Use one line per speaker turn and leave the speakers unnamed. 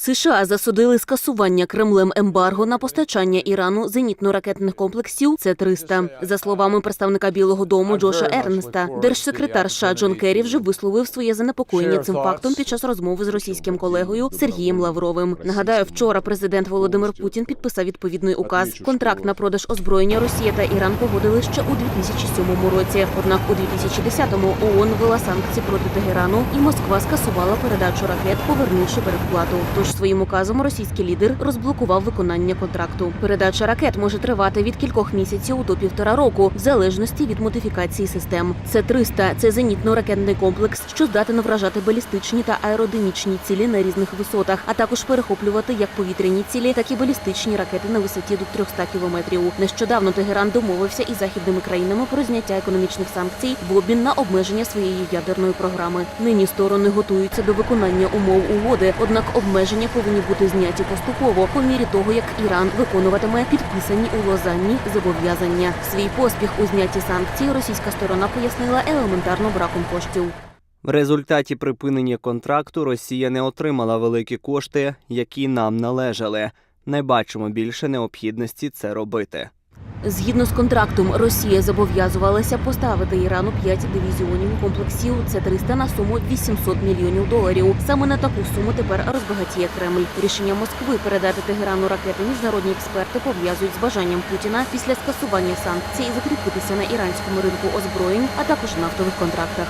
США засудили скасування Кремлем ембарго на постачання Ірану зенітно-ракетних комплексів С-300. За словами представника Білого Дому Джоша Ернеста, держсекретар США Джон Керрі вже висловив своє занепокоєння цим фактом під час розмови з російським колегою Сергієм Лавровим. Нагадаю, вчора президент Володимир Путін підписав відповідний указ. Контракт на продаж озброєння Росія та Іран погодили ще у 2007 році. Однак у 2010-му ООН ввела санкції проти Тегерану, і Москва скасувала передачу ракет, повернувши передплату. Тож своїм указом російський лідер розблокував виконання контракту. Передача ракет може тривати від кількох місяців до півтора року, в залежності від модифікації систем. Це 300 – це зенітно-ракетний комплекс, що здатен вражати балістичні та аеродинамічні цілі на різних висотах, а також перехоплювати як повітряні цілі, так і балістичні ракети на висоті до 300 кілометрів. Нещодавно Тегеран домовився із західними країнами про зняття економічних санкцій в обмін на обмеження своєї ядерної програми. Нині сторони готуються до виконання умов угоди, однак обмеження повинні бути зняті поступово по мірі того, як Іран виконуватиме підписані у Лозанні зобов'язання. Свій поспіх у знятті санкцій російська сторона пояснила елементарно браком коштів.
В результаті припинення контракту Росія не отримала великі кошти, які нам належали. Не бачимо більше необхідності це робити.
Згідно з контрактом, Росія зобов'язувалася поставити Ірану 5 дивізіонів комплексів С-300 на суму 800 мільйонів доларів. Саме на таку суму тепер розбагатіє Кремль. Рішення Москви передати Тегерану ракети міжнародні експерти пов'язують з бажанням Путіна після скасування санкцій закріпитися на іранському ринку озброєнь, а також нафтових контрактах.